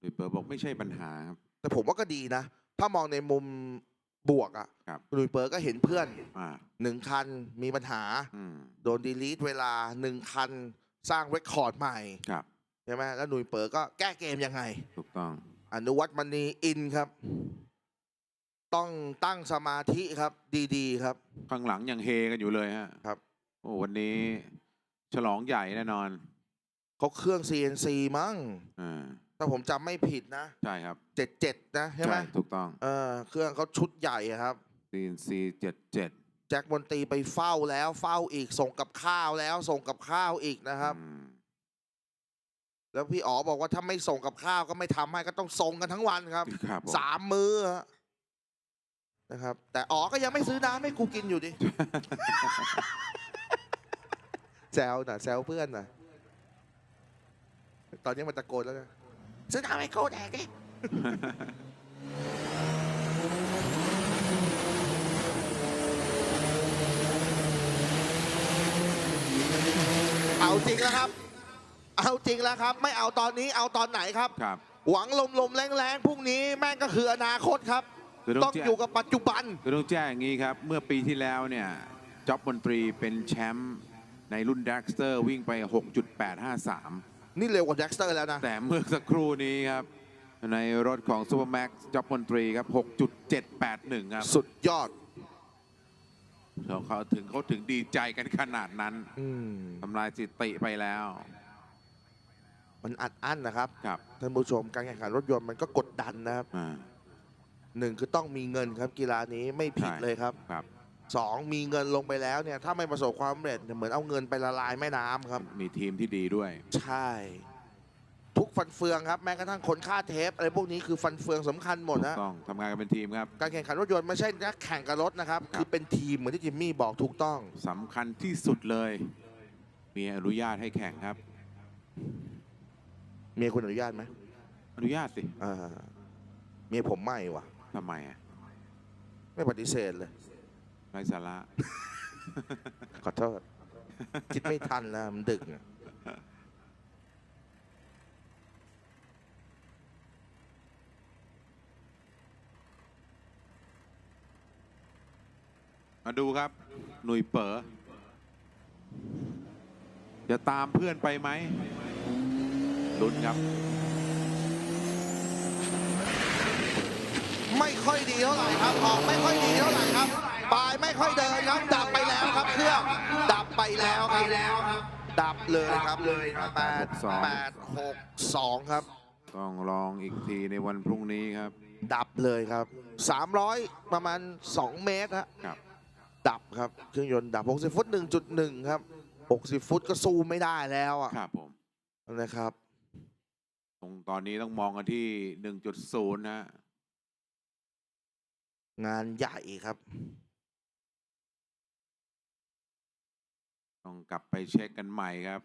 หรือเปิร์บอกไม่ใช่ปัญหาครับ แต่ผมว่าก็ดีนะ ถ้ามองในมุมบวกอะครับหลุยเปิร์ก็เห็นเพื่อนอ่าหนึ่งคันมีปัญหา อืมโดนดีลีทเวลาหนึ่งคันสร้างเรคคอร์ดใหม่ครับ ใช่ไหมแล้วหนุ่ยเปิร์ก็แก้เกมยังไง ถูกต้องอนุวัตมณีอินครับ ต้องตั้งสมาธิครับ ดีๆ ครับ ข้างหลังยังเฮกันอยู่เลยฮะครับ โอ้วันนี้ ฉลองใหญ่แน่นอนเขาเครื่อง CNC มั้ง อ่า ถ้าผมจำไม่ผิดนะใช่ครับ77นะใช่ไหมถูกต้องเออเครื่องเขาชุดใหญ่อะครับ CNC เจ็ดเจ็ดแจ็คมนตรีไปเฝ้าแล้วเฝ้าอีกส่งกับข้าวแล้ว ส่งกับข้าวอีกนะครับแล้วพี่อ๋อบอกว่าถ้าไม่ส่งกับข้าวก็ไม่ทำให้ก็ต้องส่งกันทั้งวันครับ ครับผมสามมื้อฮะนะครับ แต่อ๋อก็ยังไม่ซื้อน้ำให้กูกินอยู่ดิ แซวน่ะแซวเพื่อนน่ะตอนนี้มันตะโกนแล้วนะ ซื้อน้ำให้กูแดกดิเอาจริงแล้วครับ เอาจริงแล้วครับ ไม่เอาตอนนี้เอาตอนไหนครับ ครับ หวังลมลมๆแรงแรงๆพรุ่งนี้แม่งก็คืออนาคตครับ คือต้ต้อองงแจ้ง อยู่กับปัจจุบัน คือต้องแจ้งอย่างนี้ครับ เมื่อปีที่แล้วเนี่ยจ็อบบนตรีเป็นแชมป์ในรุ่นดักสเตอร์วิ่งไป 6.853 นี่เร็วกว่าแจ็คสเตอร์แล้วนะ แต่เมื่อสักครู่นี้ครับ ในรถของซูเปอร์แม็กซ์จ็อบบนตรีครับ 6.781 ครับสุดยอดเขาเขาถึงเขาถึงดีใจกันขนาดนั้นอืมทำลายสถิติไปแล้ว มันอัดอั้นนะครับครับท่านผู้ชมการแข่งขันรถยนต์มันก็กดดันนะครับอ่าหนึ่งคือต้องมีเงินครับกีฬานี้ไม่ผิดใช่เลยครับครับ สองมีเงินลงไปแล้วเนี่ยถ้าไม่ประสบความสำเร็จเนี่ยเหมือนเอาเงินไปละลายแม่น้ำครับ มีทีมที่ดีด้วย ใช่ ทุกฟันเฟืองครับแม้กระทั่งคนค่าเทปอะไรพวกนี้คือฟันเฟืองสำคัญหมดถูนะกต้องทำงานกันเป็นทีมครับ การแข่งขันรถยนต์ไม่ใช่นักแข่งกับรถนะครับครับคือเป็นทีมเหมือนที่จิมมี่บอกถูกต้อง สำคัญที่สุดเลยมีอนุญาตให้แข่งครับ เมียคุณอนุญาตไหมอนุญาตสิอ่าเมียผมไม่ว่ะทำไมอะ ไม่ปฏิเสธเลย ไร้สาระ ขอโทษ คิดไม่ทันแล้วมันดึกอะมาดูครับ หนุ่ยเป๋อจะตามเพื่อนไปไหมลุ้นครับ ไม่ค่อยดีเท่าไหร่ครับออกไม่ค่อยดีเท่าไหร่ครับ ปลายไม่ค่อยเดินครับ ดับไปแล้วครับเครื่อง ดับไปแล้วครับ ดับเลยครับแปดแปดหกสองครับ ต้องลองอีกทีในวันพรุ่งนี้ครับ ดับเลยครับ 300 ประมาณ 2 เมตรฮะครับ ดับครับ เครื่องยนต์ดับ 60 ฟุต 1.1 ครับ 60 ฟุตก็สู้ไม่ได้แล้วอะครับผมนะครับตรงตอนนี้ต้องมองกันที่ 1.0 นะ งานใหญ่ครับ ต้องกลับไปเช็คกันใหม่ครับ